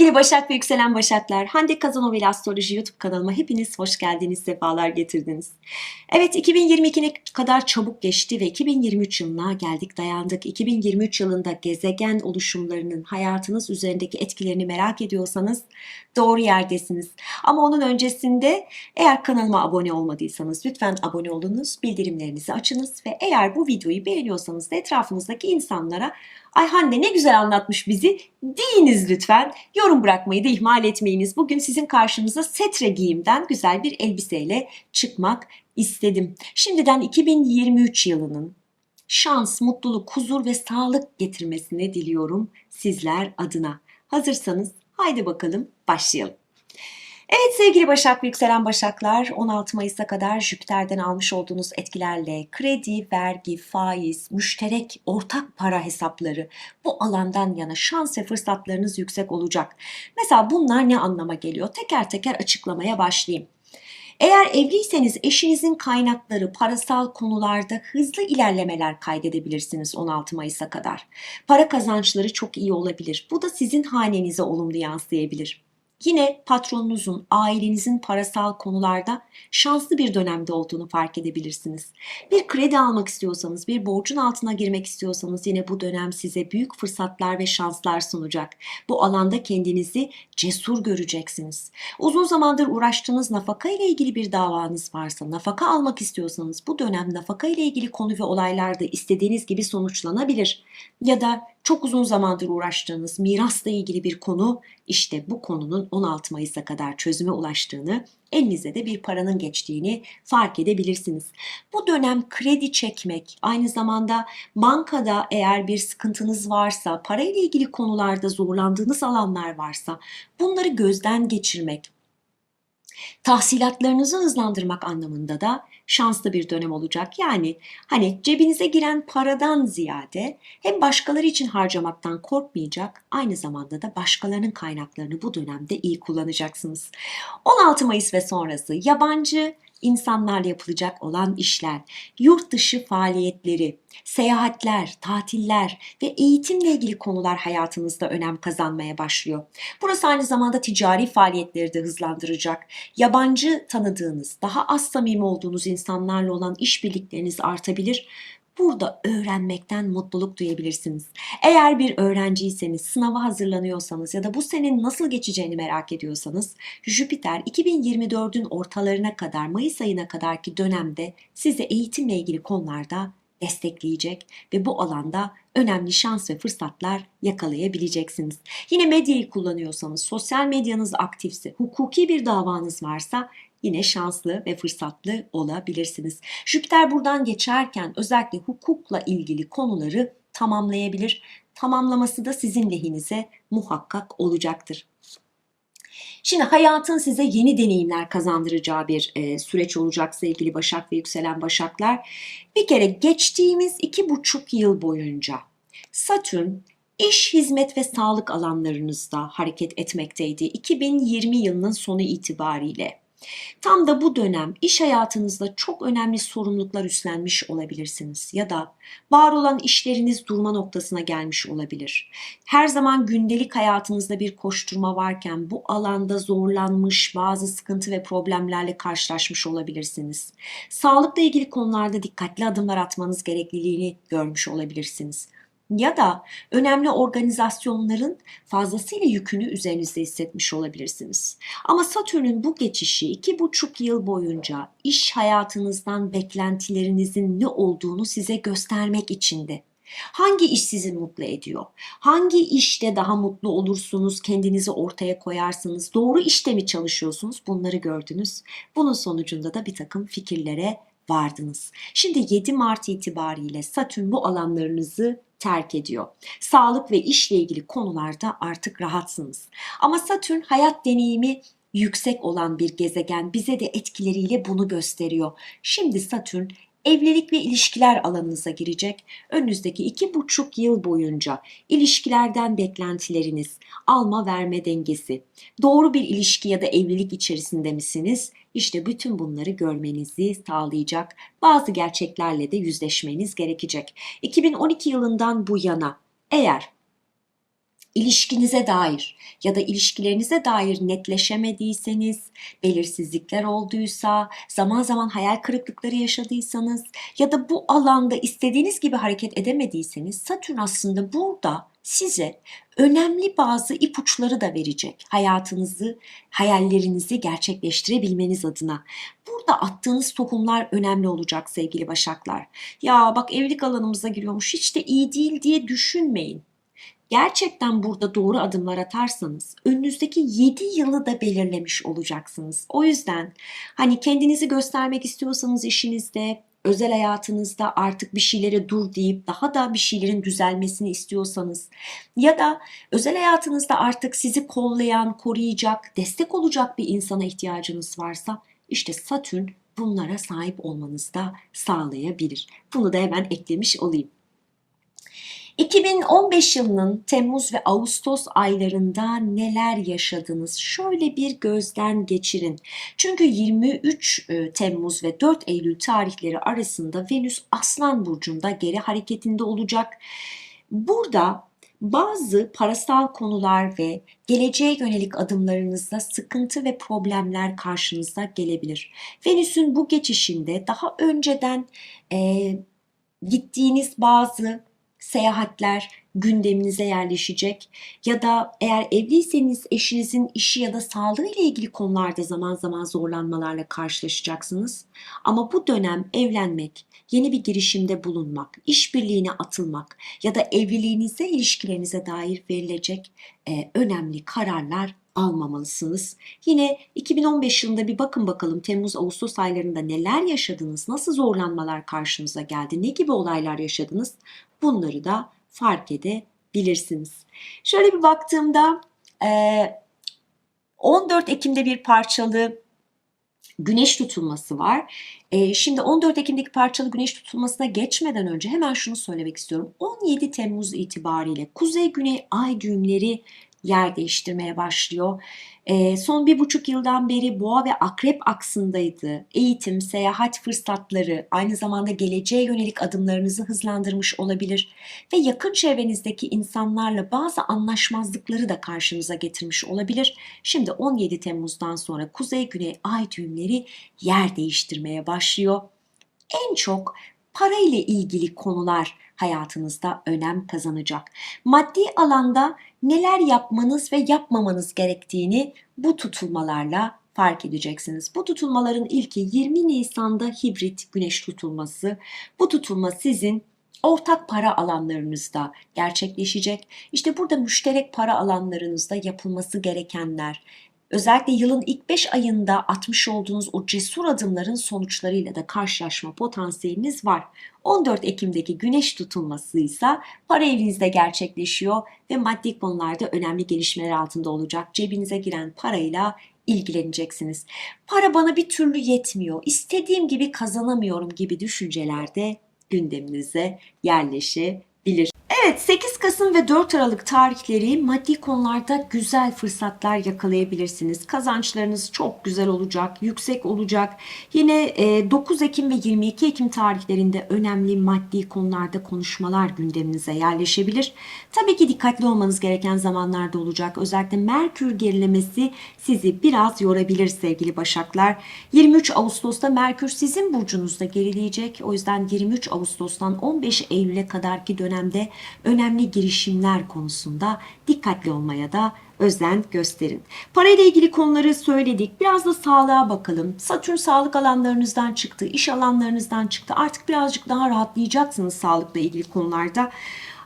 Sevgili Başak ve Yükselen Başaklar, Hande Kazanoveli Astroloji YouTube kanalıma hepiniz hoş geldiniz, sefalar getirdiniz. Evet 2022 ne kadar çabuk geçti ve 2023 yılına geldik dayandık. 2023 yılında gezegen oluşumlarının hayatınız üzerindeki etkilerini merak ediyorsanız doğru yerdesiniz. Ama onun öncesinde eğer kanalıma abone olmadıysanız lütfen abone olunuz, bildirimlerinizi açınız ve eğer bu videoyu beğeniyorsanız da etrafınızdaki insanlara Ay Hande ne güzel anlatmış bizi deyiniz lütfen. Yorum bırakmayı da ihmal etmeyiniz. Bugün sizin karşınıza setre giyimden güzel bir elbiseyle çıkmak istedim. Şimdiden 2023 yılının şans, mutluluk, huzur ve sağlık getirmesini diliyorum sizler adına. Hazırsanız haydi bakalım başlayalım. Evet sevgili Başak ve yükselen Başaklar 16 Mayıs'a kadar Jüpiter'den almış olduğunuz etkilerle kredi, vergi, faiz, müşterek, ortak para hesapları bu alandan yana şans ve fırsatlarınız yüksek olacak. Mesela bunlar ne anlama geliyor? Teker teker açıklamaya başlayayım. Eğer evliyseniz eşinizin kaynakları parasal konularda hızlı ilerlemeler kaydedebilirsiniz 16 Mayıs'a kadar. Para kazançları çok iyi olabilir. Bu da sizin hanenize olumlu yansıyabilir. Yine patronunuzun, ailenizin parasal konularda şanslı bir dönemde olduğunu fark edebilirsiniz. Bir kredi almak istiyorsanız, bir borcun altına girmek istiyorsanız yine bu dönem size büyük fırsatlar ve şanslar sunacak. Bu alanda kendinizi cesur göreceksiniz. Uzun zamandır uğraştığınız nafaka ile ilgili bir davanız varsa, nafaka almak istiyorsanız bu dönem nafaka ile ilgili konu ve olaylarda istediğiniz gibi sonuçlanabilir. Ya da çok uzun zamandır uğraştığınız mirasla ilgili bir konu işte bu konunun 16 Mayıs'a kadar çözüme ulaştığını, elinize de bir paranın geçtiğini fark edebilirsiniz. Bu dönem kredi çekmek, aynı zamanda bankada eğer bir sıkıntınız varsa, parayla ilgili konularda zorlandığınız alanlar varsa bunları gözden geçirmek, tahsilatlarınızı hızlandırmak anlamında da şanslı bir dönem olacak. Yani hani cebinize giren paradan ziyade hem başkaları için harcamaktan korkmayacak aynı zamanda da başkalarının kaynaklarını bu dönemde iyi kullanacaksınız. 16 Mayıs ve sonrası yabancı insanlarla yapılacak olan işler, yurt dışı faaliyetleri, seyahatler, tatiller ve eğitimle ilgili konular hayatınızda önem kazanmaya başlıyor. Burası aynı zamanda ticari faaliyetleri de hızlandıracak. Yabancı tanıdığınız, daha az samimi olduğunuz insanlarla olan işbirlikleriniz artabilir burada öğrenmekten mutluluk duyabilirsiniz. Eğer bir öğrenciyseniz, sınava hazırlanıyorsanız ya da bu senin nasıl geçeceğini merak ediyorsanız Jüpiter 2024'ün ortalarına kadar, Mayıs ayına kadarki dönemde size eğitimle ilgili konularda destekleyecek ve bu alanda önemli şans ve fırsatlar yakalayabileceksiniz. Yine medyayı kullanıyorsanız, sosyal medyanız aktifse, hukuki bir davanız varsa yine şanslı ve fırsatlı olabilirsiniz. Jüpiter buradan geçerken özellikle hukukla ilgili konuları tamamlayabilir. Tamamlaması da sizin lehinize muhakkak olacaktır. Şimdi hayatın size yeni deneyimler kazandıracağı bir e, süreç olacak sevgili Başak ve yükselen Başaklar. Bir kere geçtiğimiz iki buçuk yıl boyunca Satürn iş, hizmet ve sağlık alanlarınızda hareket etmekteydi. 2020 yılının sonu itibariyle. Tam da bu dönem iş hayatınızda çok önemli sorumluluklar üstlenmiş olabilirsiniz ya da var olan işleriniz durma noktasına gelmiş olabilir. Her zaman gündelik hayatınızda bir koşturma varken bu alanda zorlanmış bazı sıkıntı ve problemlerle karşılaşmış olabilirsiniz. Sağlıkla ilgili konularda dikkatli adımlar atmanız gerekliliğini görmüş olabilirsiniz ya da önemli organizasyonların fazlasıyla yükünü üzerinizde hissetmiş olabilirsiniz. Ama Satürn'ün bu geçişi iki buçuk yıl boyunca iş hayatınızdan beklentilerinizin ne olduğunu size göstermek içindi. Hangi iş sizi mutlu ediyor? Hangi işte daha mutlu olursunuz, kendinizi ortaya koyarsınız? Doğru işte mi çalışıyorsunuz? Bunları gördünüz. Bunun sonucunda da bir takım fikirlere vardınız. Şimdi 7 Mart itibariyle Satürn bu alanlarınızı terk ediyor. Sağlık ve işle ilgili konularda artık rahatsınız. Ama Satürn hayat deneyimi yüksek olan bir gezegen bize de etkileriyle bunu gösteriyor. Şimdi Satürn evlilik ve ilişkiler alanınıza girecek. Önünüzdeki iki buçuk yıl boyunca ilişkilerden beklentileriniz, alma verme dengesi, doğru bir ilişki ya da evlilik içerisinde misiniz? İşte bütün bunları görmenizi sağlayacak bazı gerçeklerle de yüzleşmeniz gerekecek. 2012 yılından bu yana eğer ilişkinize dair ya da ilişkilerinize dair netleşemediyseniz, belirsizlikler olduysa, zaman zaman hayal kırıklıkları yaşadıysanız ya da bu alanda istediğiniz gibi hareket edemediyseniz Satürn aslında burada size önemli bazı ipuçları da verecek. Hayatınızı, hayallerinizi gerçekleştirebilmeniz adına. Burada attığınız tohumlar önemli olacak sevgili Başaklar. Ya bak evlilik alanımıza giriyormuş hiç de iyi değil diye düşünmeyin gerçekten burada doğru adımlar atarsanız önünüzdeki 7 yılı da belirlemiş olacaksınız. O yüzden hani kendinizi göstermek istiyorsanız işinizde, özel hayatınızda artık bir şeylere dur deyip daha da bir şeylerin düzelmesini istiyorsanız ya da özel hayatınızda artık sizi kollayan, koruyacak, destek olacak bir insana ihtiyacınız varsa işte Satürn bunlara sahip olmanızı da sağlayabilir. Bunu da hemen eklemiş olayım. 2015 yılının Temmuz ve Ağustos aylarında neler yaşadınız? Şöyle bir gözden geçirin. Çünkü 23 e, Temmuz ve 4 Eylül tarihleri arasında Venüs Aslan burcunda geri hareketinde olacak. Burada bazı parasal konular ve geleceğe yönelik adımlarınızda sıkıntı ve problemler karşınıza gelebilir. Venüs'ün bu geçişinde daha önceden e, gittiğiniz bazı seyahatler gündeminize yerleşecek ya da eğer evliyseniz eşinizin işi ya da sağlığı ile ilgili konularda zaman zaman zorlanmalarla karşılaşacaksınız. Ama bu dönem evlenmek, yeni bir girişimde bulunmak, işbirliğine atılmak ya da evliliğinize, ilişkilerinize dair verilecek e, önemli kararlar almamalısınız. Yine 2015 yılında bir bakın bakalım Temmuz-Ağustos aylarında neler yaşadınız, nasıl zorlanmalar karşınıza geldi, ne gibi olaylar yaşadınız bunları da fark edebilirsiniz. Şöyle bir baktığımda 14 Ekim'de bir parçalı güneş tutulması var. Şimdi 14 Ekim'deki parçalı güneş tutulmasına geçmeden önce hemen şunu söylemek istiyorum. 17 Temmuz itibariyle kuzey-güney ay düğümleri yer değiştirmeye başlıyor. Son bir buçuk yıldan beri boğa ve akrep aksındaydı. Eğitim, seyahat fırsatları, aynı zamanda geleceğe yönelik adımlarınızı hızlandırmış olabilir ve yakın çevrenizdeki insanlarla bazı anlaşmazlıkları da karşınıza getirmiş olabilir. Şimdi 17 Temmuz'dan sonra kuzey-güney ay düğümleri yer değiştirmeye başlıyor. En çok para ile ilgili konular hayatınızda önem kazanacak. Maddi alanda neler yapmanız ve yapmamanız gerektiğini bu tutulmalarla fark edeceksiniz. Bu tutulmaların ilki 20 Nisan'da hibrit güneş tutulması. Bu tutulma sizin ortak para alanlarınızda gerçekleşecek. İşte burada müşterek para alanlarınızda yapılması gerekenler, Özellikle yılın ilk 5 ayında atmış olduğunuz o cesur adımların sonuçlarıyla da karşılaşma potansiyeliniz var. 14 Ekim'deki güneş tutulması ise para evinizde gerçekleşiyor ve maddi konularda önemli gelişmeler altında olacak. Cebinize giren parayla ilgileneceksiniz. Para bana bir türlü yetmiyor, istediğim gibi kazanamıyorum gibi düşüncelerde gündeminize yerleşebilir. Evet 8 Kasım ve 4 Aralık tarihleri maddi konularda güzel fırsatlar yakalayabilirsiniz. Kazançlarınız çok güzel olacak, yüksek olacak. Yine 9 Ekim ve 22 Ekim tarihlerinde önemli maddi konularda konuşmalar gündeminize yerleşebilir. Tabii ki dikkatli olmanız gereken zamanlarda olacak. Özellikle Merkür gerilemesi sizi biraz yorabilir sevgili Başaklar. 23 Ağustos'ta Merkür sizin burcunuzda gerileyecek. O yüzden 23 Ağustos'tan 15 Eylül'e kadarki dönemde önemli girişimler konusunda dikkatli olmaya da özen gösterin. Parayla ilgili konuları söyledik. Biraz da sağlığa bakalım. Satürn sağlık alanlarınızdan çıktı, iş alanlarınızdan çıktı. Artık birazcık daha rahatlayacaksınız sağlıkla ilgili konularda.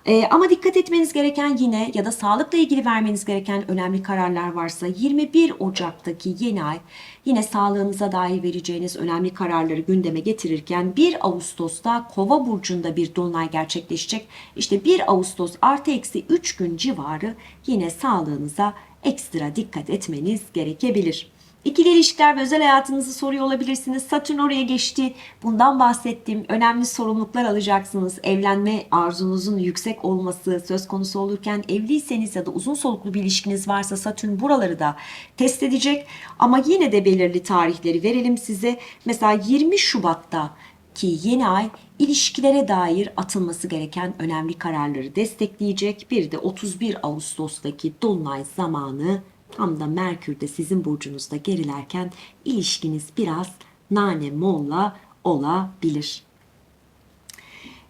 Ee, ama dikkat etmeniz gereken yine ya da sağlıkla ilgili vermeniz gereken önemli kararlar varsa 21 Ocak'taki yeni ay yine sağlığınıza dair vereceğiniz önemli kararları gündeme getirirken 1 Ağustos'ta Kova burcunda bir dolunay gerçekleşecek. İşte 1 Ağustos artı eksi 3 gün civarı yine sağlığınıza ekstra dikkat etmeniz gerekebilir. İkili ilişkiler ve özel hayatınızı soruyor olabilirsiniz. Satürn oraya geçti. Bundan bahsettiğim önemli sorumluluklar alacaksınız. Evlenme arzunuzun yüksek olması söz konusu olurken evliyseniz ya da uzun soluklu bir ilişkiniz varsa Satürn buraları da test edecek. Ama yine de belirli tarihleri verelim size. Mesela 20 Şubat'ta ki yeni ay ilişkilere dair atılması gereken önemli kararları destekleyecek. Bir de 31 Ağustos'taki dolunay zamanı tam da Merkür de sizin burcunuzda gerilerken ilişkiniz biraz nane molla olabilir.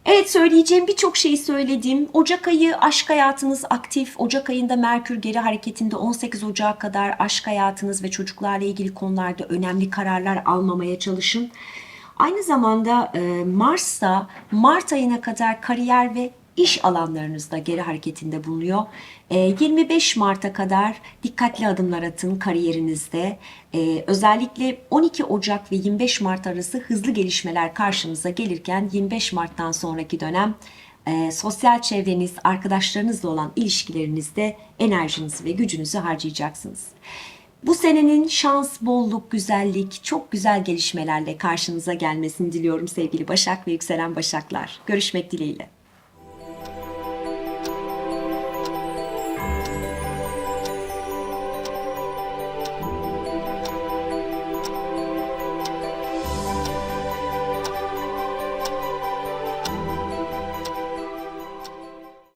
Evet söyleyeceğim birçok şeyi söyledim. Ocak ayı aşk hayatınız aktif. Ocak ayında Merkür geri hareketinde 18 Ocak'a kadar aşk hayatınız ve çocuklarla ilgili konularda önemli kararlar almamaya çalışın. Aynı zamanda Mars'ta Mart ayına kadar kariyer ve iş alanlarınızda geri hareketinde bulunuyor. E, 25 Mart'a kadar dikkatli adımlar atın kariyerinizde. E, özellikle 12 Ocak ve 25 Mart arası hızlı gelişmeler karşınıza gelirken 25 Mart'tan sonraki dönem e, sosyal çevreniz, arkadaşlarınızla olan ilişkilerinizde enerjinizi ve gücünüzü harcayacaksınız. Bu senenin şans, bolluk, güzellik, çok güzel gelişmelerle karşınıza gelmesini diliyorum sevgili Başak ve yükselen Başaklar. Görüşmek dileğiyle.